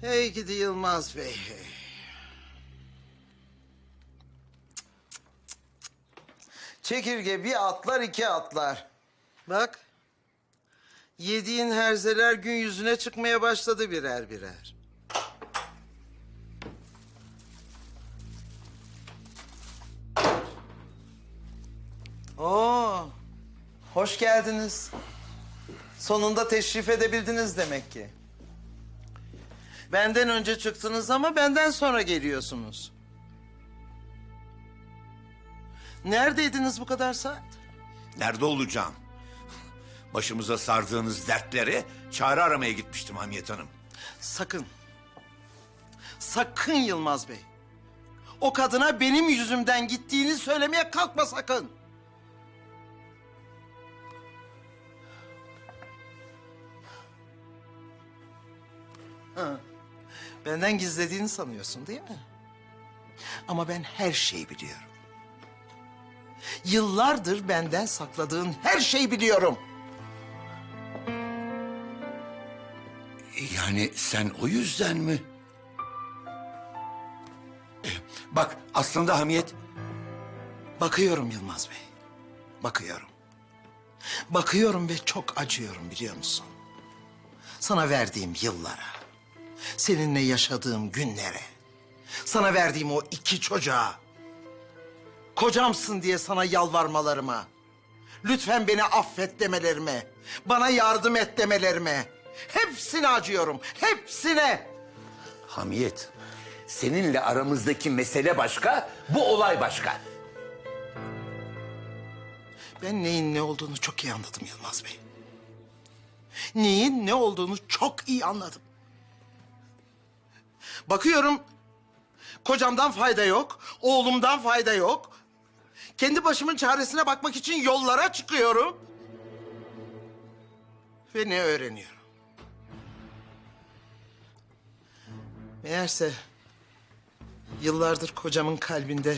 Hey gidi Yılmaz Bey. Çekirge bir atlar iki atlar. Bak. Yediğin herzeler gün yüzüne çıkmaya başladı birer birer. Oo. Hoş geldiniz. Sonunda teşrif edebildiniz demek ki. Benden önce çıktınız ama benden sonra geliyorsunuz. Neredeydiniz bu kadar saat? Nerede olacağım? Başımıza sardığınız dertleri çare aramaya gitmiştim Hamiyet Hanım. Sakın. Sakın Yılmaz Bey. O kadına benim yüzümden gittiğini söylemeye kalkma sakın. Ha, Benden gizlediğini sanıyorsun değil mi? Ama ben her şeyi biliyorum. Yıllardır benden sakladığın her şeyi biliyorum. Yani sen o yüzden mi? Eh, Bak aslında Hamiyet Bakıyorum Yılmaz Bey. Bakıyorum. Bakıyorum ve çok acıyorum biliyor musun? Sana verdiğim yıllara, seninle yaşadığım günlere, sana verdiğim o iki çocuğa, kocamsın diye sana yalvarmalarıma, lütfen beni affet demelerime, bana yardım et demelerime, hepsine acıyorum, hepsine. Hamiyet, seninle aramızdaki mesele başka, bu olay başka. Ben neyin ne olduğunu çok iyi anladım Yılmaz Bey. Neyin ne olduğunu çok iyi anladım. Bakıyorum kocamdan fayda yok, oğlumdan fayda yok. Kendi başımın çaresine bakmak için yollara çıkıyorum. Ve ne öğreniyorum? Meğerse yıllardır kocamın kalbinde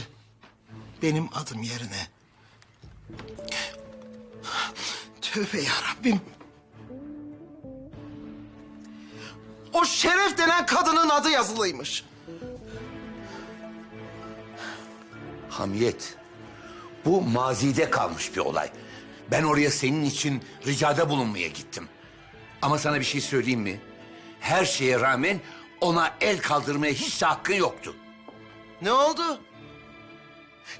benim adım yerine Tövbe ya Rabbim. O şeref denen kadının adı yazılıymış. Hamiyet, bu mazide kalmış bir olay. Ben oraya senin için ricada bulunmaya gittim. Ama sana bir şey söyleyeyim mi? Her şeye rağmen ona el kaldırmaya hiç de hakkın yoktu. Ne oldu?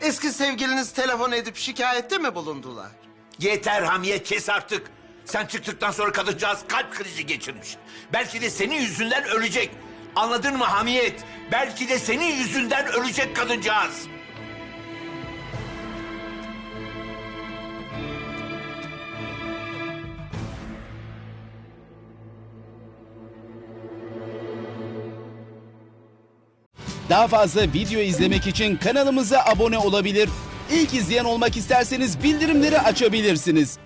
Eski sevgiliniz telefon edip şikayette mi bulundular? Yeter Hamiyet kes artık. Sen çıktıktan sonra kadıncağız kalp krizi geçirmiş. Belki de senin yüzünden ölecek. Anladın mı Hamiyet? Belki de senin yüzünden ölecek kadıncağız. Daha fazla video izlemek için kanalımıza abone olabilir. İlk izleyen olmak isterseniz bildirimleri açabilirsiniz.